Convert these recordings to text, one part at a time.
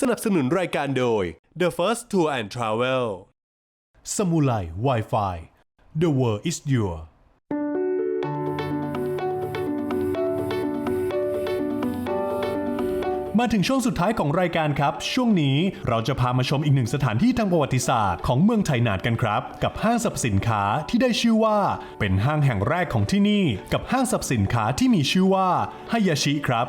สนับสนุนรายการโดย The First Tour and Travel สมุไร Wi-Fi The world is your มาถึงช่วงสุดท้ายของรายการครับ ช่วงนี้เราจะพามาชมอีกหนึ่งสถานที่ทางประวัติศาสตร์ของเมืองไทยนาดกันครับ กับห้างสรรพสินค้าที่ได้ชื่อว่า เป็นห้างแห่งแรกของที่นี่ กับห้างสรรพสินค้าที่มีชื่อว่าฮายาชิครับ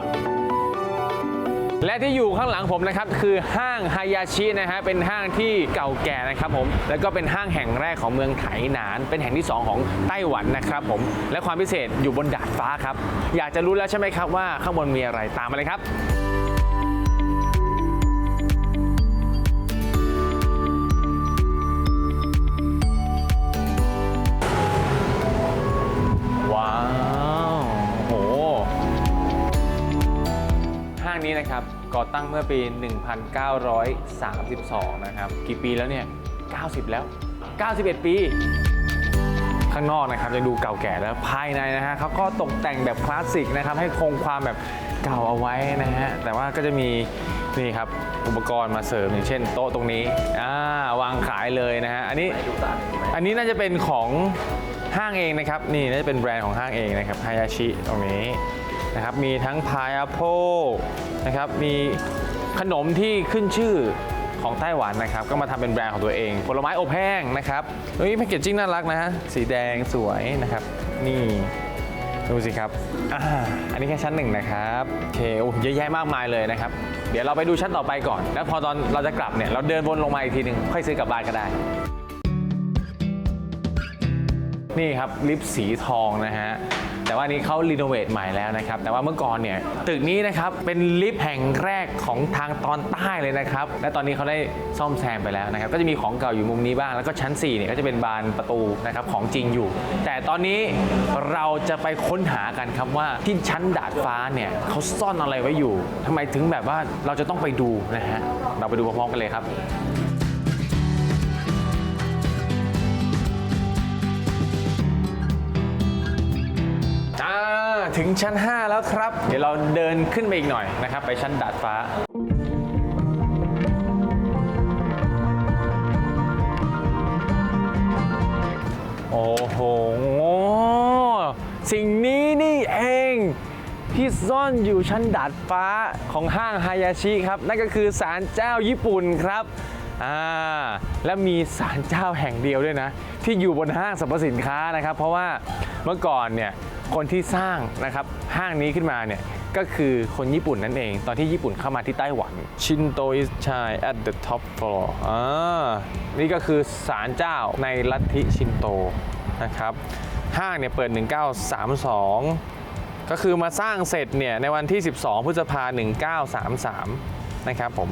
และที่อยู่ข้างหลังผมนะครับคือห้างฮายาชินะฮะเป็นห้างที่เก่าแก่นะครับผมแล้วก็เป็นห้างแห่งแรกของเมืองไถหนาน เป็นแห่งที่สองของไต้หวันนะครับผมและความพิเศษอยู่บนดาดฟ้าครับ อยากจะรู้แล้วใช่ไหมครับว่าข้างบนมีอะไรตามมาเลยครับว้าวางนี้นะครับก่อตั้งเมื่อปี 1932 นะครับกี่ปีแล้วเนี่ย 90 แล้ว 91 ปี ข้างนอกนะครับยังดูเก่าแก่แล้วภายในนะฮะเขาก็ตกแต่งแบบคลาสสิกนะครับให้คงความแบบเก่าเอาไว้นะฮะแต่ว่าก็จะมีนี่ครับอุปกรณ์มาเสริมอย่างเช่น โต๊ะตรงนี้อ่าวางขายเลยนะฮะอันนี้อันนี้น่าจะเป็นของห้างเองนะครับนี่น่าจะเป็นแบรนด์ของห้างเองนะครับฮายาชิตรงนี้ นะครับ มีทั้งพายแอปเปิลนะครับ มีขนมที่ขึ้นชื่อของไต้หวันนะครับ ก็มาทำเป็นแบรนด์ของตัวเอง ผลไม้อบแห้งนะครับเฮ้ยแพคเกจจิ้งน่ารักนะฮะ สีแดงสวยนะครับ นี่ดูสิครับอาอันนี้แค่ชั้นหนึ่งนะครับโอเคโอ้เยอะแยะมากมายเลยนะครับ เดี๋ยวเราไปดูชั้นต่อไปก่อน แล้วพอตอนเราจะกลับเนี่ย เราเดินวนลงมาอีกทีหนึ่งค่อยซื้อกลับบ้านก็ได้ นี่ครับลิฟต์สีทองนะฮะ ว่าอันนี้เขารีโนเวทใหม่แล้วนะครับ แต่ว่าเมื่อก่อนเนี่ยตึกนี้นะครับเป็นลิฟต์แห่งแรกของทางตอนใต้เลยนะครับ และตอนนี้เขาได้ซ่อมแซมไปแล้วนะครับ ก็จะมีของเก่าอยู่มุมนี้บ้าง แล้วก็ชั้น4เนี่ยก็จะเป็นบานประตูนะครับของจริงอยู่ แต่ตอนนี้เราจะไปค้นหากันครับว่าที่ชั้นดาดฟ้าเนี่ยเขาซ่อนอะไรไว้อยู่ทำไมถึงแบบว่าเราจะต้องไปดูนะฮะ เราไปดูพร้อมๆกันเลยครับ ถึงชั้น 5 แล้วครับ เดี๋ยวเราเดินขึ้นไปอีกหน่อยนะครับ ไปชั้นดาดฟ้าโอ้โห สิ่งนี้นี่เอง ที่ซ่อนอยู่ชั้นดาดฟ้าของห้างฮายาชิครับ นั่นก็คือศาลเจ้าญี่ปุ่นครับอ่าและมีศาลเจ้าแห่งเดียวด้วยนะ ที่อยู่บนห้างสรรพสินค้านะครับ เพราะว่าเมื่อก่อนเนี่ย คนที่สร้างนะครับห้างนี้ขึ้นมาเนี่ยก็คือคนญี่ปุ่นนั่นเอง ตอนที่ญี่ปุ่นเข้ามาที่ไต้หวันชินโตอิชาย at the top floor อ่านี่ก็คือศาลเจ้าในลัทธิชินโตนะครับห้างเนี่ยเปิด 1932 ก็คือมาสร้างเสร็จเนี่ยในวันที่ 12 พฤษภาคม1933 นะครับผม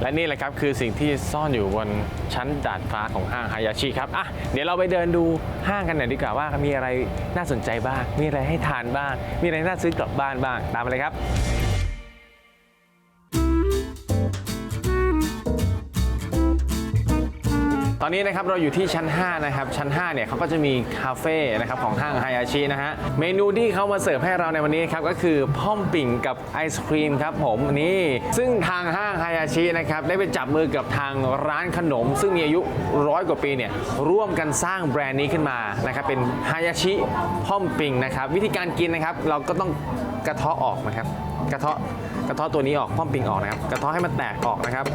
และนี่แหละครับคือสิ่งที่ซ่อนอยู่บนชั้นดาดฟ้าของห้างฮายาชิครับอะเดี๋ยวเราไปเดินดูห้างกันหน่อยดีกว่าว่ามีอะไรน่าสนใจบ้าง มีอะไรให้ทานบ้าง มีอะไรน่าซื้อกลับบ้านบ้าง ตามมาเลยครับ ตอนนี้นะครับเราอยู่ที่ชั้น 5 นะครับ ชั้น 5 เนี่ยเขาก็จะมีคาเฟ่นะครับของห้างไฮอาชินะฮะ เมนูที่เขามาเสิร์ฟให้เราในวันนี้ครับก็คือพ่อมปิ่งกับไอศครีมครับผมนี่ซึ่งทางห้างไฮอาชินะครับได้ไปจับมือกับทางร้านขนม ซึ่งมีอายุร้อยกว่าปีเนี่ยร่วมกันสร้างแบรนด์นี้ขึ้นมานะครับเป็นไฮอาชิพ่อมปิ่งนะครับวิธีการกินนะครับเราก็ต้องกระเทาะออกนะครับกระเทาะกระเทาะตัวนี้ออกพ่อมปิงออกนะครับกระเทาะให้มันแตกออกนะครับ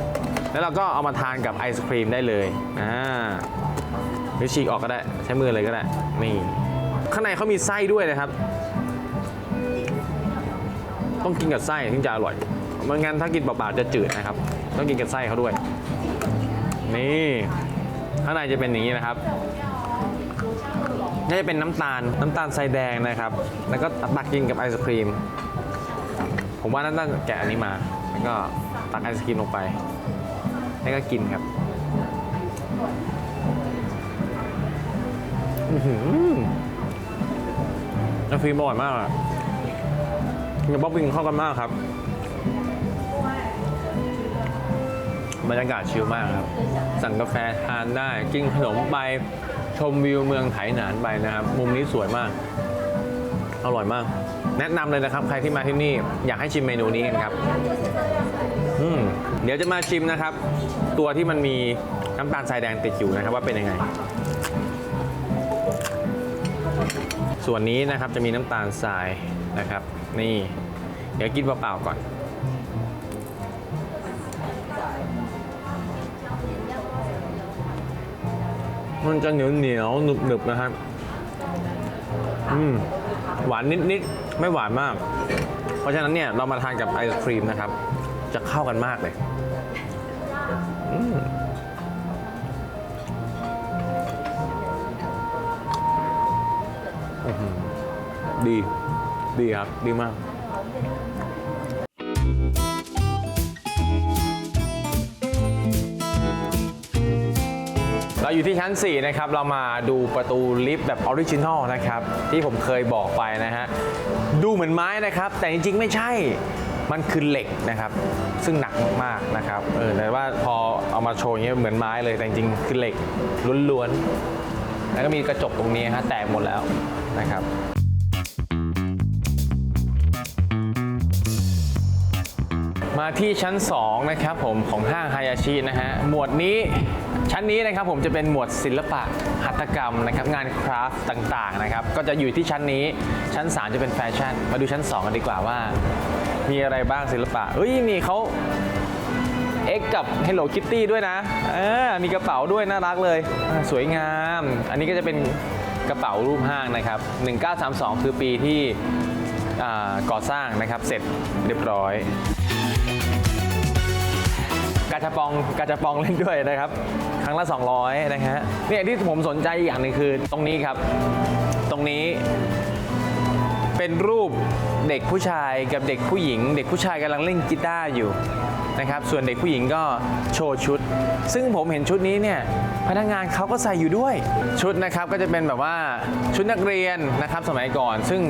แล้วเราก็เอามาทานกับไอศครีมได้เลยอ่าหรือฉีกออกก็ได้ใช้มือเลยก็ได้นี่ข้างในเขามีไส้ด้วยนะครับ ต้องกินกับไส้ถึงจะอร่อยไม่งั้นถ้ากินเปล่าๆจะจืดนะครับ ต้องกินกับไส้เขาด้วย นี่ข้างในจะเป็นอย่างนี้นะครับน่าจะเป็นน้ำตาลน้ำตาลทรายแดงนะครับ แล้วก็ตักกินกับไอศครีม ผมว่าน่าจะแกะอันนี้มา แล้วก็ตักไอศครีมลงไป แล้วก็กินครับอื้อหือไอศครีมอร่อยมากอะกินกับบ๊อบบิงเข้ากันมากครับ บรรยากาศชิลมากครับ สั่งกาแฟทานได้ กินขนมไป ชมวิวเมืองไถหนานไปนะครับ มุมนี้สวยมาก อร่อยมาก แนะนำเลยนะครับ ใครที่มาที่นี่ อยากให้ชิมเมนูนี้กันครับ อืม เดี๋ยวจะมาชิมนะครับ ตัวที่มันมีน้ำตาลทรายแดงติดอยู่นะครับว่าเป็นยังไง ส่วนนี้นะครับจะมีน้ำตาลทรายนะครับ นี่ เดี๋ยวกินเปล่าๆก่อนมันจะเหนียวเหนียวหนึบหนึบๆนะครับ อืม หวานนิดๆไม่หวานมาก เพราะฉะนั้นเนี่ยเรามาทานกับไอศครีมนะครับ จะเข้ากันมากเลย ดี ดีครับ ดีมาก เราอยู่ที่ชั้น 4 นะครับ เรามาดูประตูลิฟต์แบบออริจินอลนะครับ ที่ผมเคยบอกไปนะฮะ ดูเหมือนไม้นะครับ แต่จริงๆ ไม่ใช่ มันคือเหล็กนะครับ ซึ่งหนักมากๆนะครับ เออ แต่ว่าพอเอามาโชว์อย่างเงี้ยเหมือนไม้เลย แต่จริงๆคือเหล็กล้วนๆแล้วก็มีกระจกตรงนี้ฮะแตกหมดแล้วนะครับ มาที่ชั้น 2 นะครับผมของห้างฮายาชินะฮะ หมวดนี้ชั้นนี้นะครับผมจะเป็นหมวดศิลปะหัตถกรรมนะครับงานคราฟต์ต่างๆนะครับก็จะอยู่ที่ชั้นนี้ชั้น 3 จะเป็นแฟชั่น มาดูชั้น 2 กันดีกว่าว่า มีอะไรบ้างศิลปะเอ้ยนี่เขาเอ็กกับ Hello Kitty ด้วยนะเออมีกระเป๋าด้วยน่ารักเลย สวยงาม อันนี้ก็จะเป็นกระเป๋ารูปห้างนะครับ 1932 คือปีที่ก่อสร้างนะครับเสร็จเรียบร้อย กาชาปองกาชาปองเล่นด้วยนะครับ ครั้งละ 200 นะฮะเนี่ยที่ผมสนใจอีกอย่างหนึ่งคือตรงนี้ครับ ตรงนี้ เป็นรูปเด็กผู้ชายกับเด็กผู้หญิง เด็กผู้ชายกำลังเล่นกีตาร์อยู่นะครับ ส่วนเด็กผู้หญิงก็โชว์ชุด ซึ่งผมเห็นชุดนี้เนี่ย พนักงานเขาก็ใส่อยู่ด้วย ชุดนะครับก็จะเป็นแบบว่าชุดนักเรียนนะครับสมัยก่อน ซึ่ง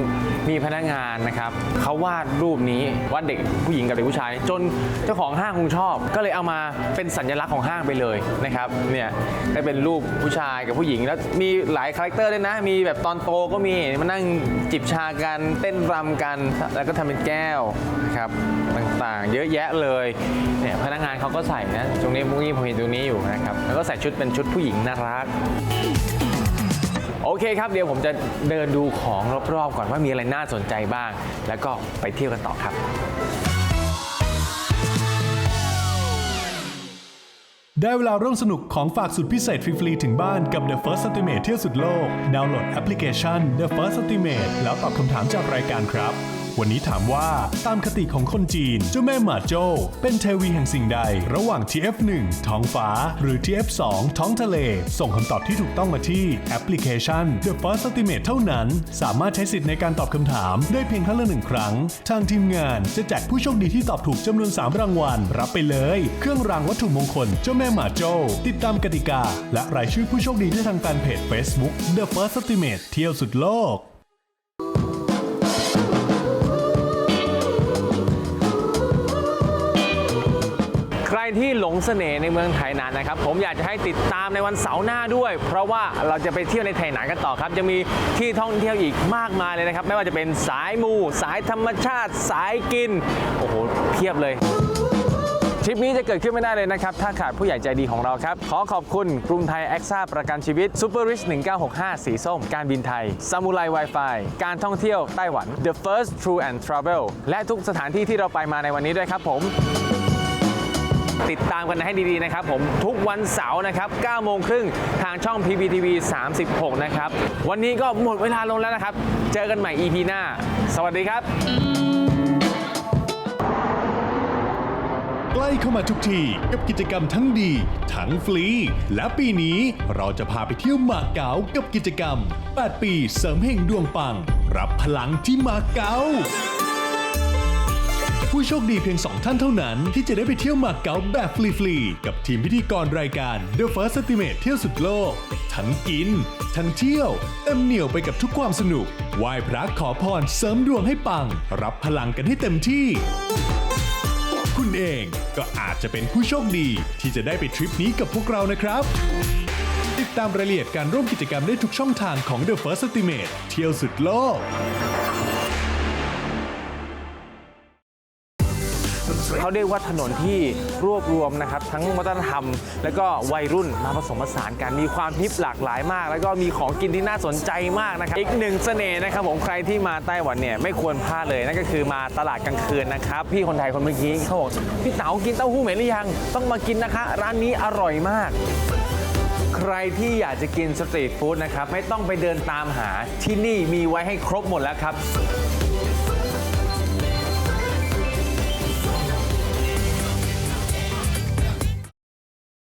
มีพนักงานนะครับเขาวาดรูปนี้วาดเด็กผู้หญิงกับเด็กผู้ชาย จนเจ้าของห้างคงชอบ ก็เลยเอามาเป็นสัญลักษณ์ของห้างไปเลยนะครับเนี่ยได้เป็นรูปผู้ชายกับผู้หญิงแล้วมีหลายคาแรคเตอร์ด้วยนะ มีแบบตอนโตก็มีมานั่งจิบชากันเต้นรำกัน แล้วก็ทำเป็นแก้วนะครับต่างๆ เยอะแยะเลยเนี่ยพนักงานเขาก็ใส่นะตรงนี้มุ้งนี้ผมเห็นตรงนี้อยู่นะครับแล้วก็ใส่ชุดเป็นชุดผู้หญิงน่ารัก โอเคครับ เดี๋ยวผมจะเดินดูของรอบๆก่อนว่ามีอะไรน่าสนใจบ้าง แล้วก็ไปเที่ยวกันต่อครับ ได้เวลาร่วมสนุกของฝากสุดพิเศษฟรีๆถึงบ้านกับ The First Estimate เที่ยวสุดโลก ดาวน์โหลดแอปพลิเคชัน The First Estimate แล้วตอบคำถามจากรายการครับ วันนี้ถามว่าตามคติของคนจีน เจ้าแม่หมาโจ้เป็นเทวีแห่งสิ่งใด ระหว่าง TF1 ท้องฟ้า หรือ TF2 ท้องทะเล ส่งคำตอบที่ถูกต้องมาที่แอปพลิเคชัน The First Estimate เท่านั้น สามารถใช้สิทธิ์ในการตอบคำถาม ได้เพียงครั้งละหนึ่งครั้ง ทางทีมงานจะแจกผู้โชคดีที่ตอบถูกจำนวน 3 รางวัล รับไปเลย เครื่องรางวัตถุมงคลเจ้าแม่หมาโจ้ติดตามกติกา และรายชื่อผู้โชคดีได้ทางแฟนเพจ Facebook The First Estimate เที่ยวสุดโลก ที่หลงเสน่ห์ในเมืองไทยนานนะครับ ผมอยากจะให้ติดตามในวันเสาร์หน้าด้วย เพราะว่าเราจะไปเที่ยวในไทยนานกันต่อครับ จะมีที่ท่องเที่ยวอีกมากมายเลยนะครับ ไม่ว่าจะเป็นสายมู สายธรรมชาติ สายกิน โอ้โหเพียบเลยทริปนี้จะเกิดขึ้นไม่ได้เลยนะครับ ถ้าขาดผู้ใหญ่ใจดีของเราครับ ขอขอบคุณกรุงไทยแอคซ่าประกันชีวิตซูเปอร์ริช1965 สีส้ม การบินไทยซามูไร Wi-Fi การท่องเที่ยวไต้หวัน The First True and Travel และทุกสถานที่ที่เราไปมาในวันนี้ด้วยครับผม ติดตามกันให้ดีๆนะครับผมทุกวันเสาร์นะครับ9โมงครึ่งทางช่อง PPTV 36 นะครับ วันนี้ก็หมดเวลาลงแล้วนะครับ เจอกันใหม่ EP หน้า สวัสดีครับ ใกล้เข้ามาทุกทีกับกิจกรรมทั้งดี ทั้งฟรี และปีนี้เราจะพาไปเที่ยวมาเก๊ากับกิจกรรม 8 ปีเสริมเฮงดวงปัง รับพลังที่มาเก๊า ผู้โชคดีเพียง 2 ท่านเท่านั้น ที่จะได้ไปเที่ยวมาเก๊าแบบฟรีๆ กับทีมพิธีกรรายการ The First Estimate เที่ยวสุดโลก ทั้งกิน ทั้งเที่ยว เต็มเหนียวไปกับทุกความสนุกไหว้พระขอพรเสริมดวงให้ปัง รับพลังกันให้เต็มที่ คุณเองก็อาจจะเป็นผู้โชคดีที่จะได้ไปทริปนี้กับพวกเรานะครับติดตามรายละเอียดการร่วมกิจกรรมได้ทุกช่องทางของ The First Estimate เที่ยวสุดโลก เขาเรียกว่าถนนที่รวบรวมนะครับ ทั้งวัฒนธรรม แล้วก็วัยรุ่นมาผสมผสานกันมีความฮิปหลากหลายมาก แล้วก็มีของกินที่น่าสนใจมากนะครับอีกหนึ่งเสน่ห์นะครับผมใครที่มาไต้หวันเนี่ยไม่ควรพลาดเลยนั่นก็คือมาตลาดกลางคืนนะครับพี่คนไทยคนเมื่อกี้เขาบอกพี่เต๋ากินเต้าหู้เหม็นหรือยัง ต้องมากินนะคะ ร้านนี้อร่อยมากใครที่อยากจะกินสตรีทฟู้ดนะครับ ไม่ต้องไปเดินตามหาที่นี่มีไว้ให้ครบหมดแล้วครับ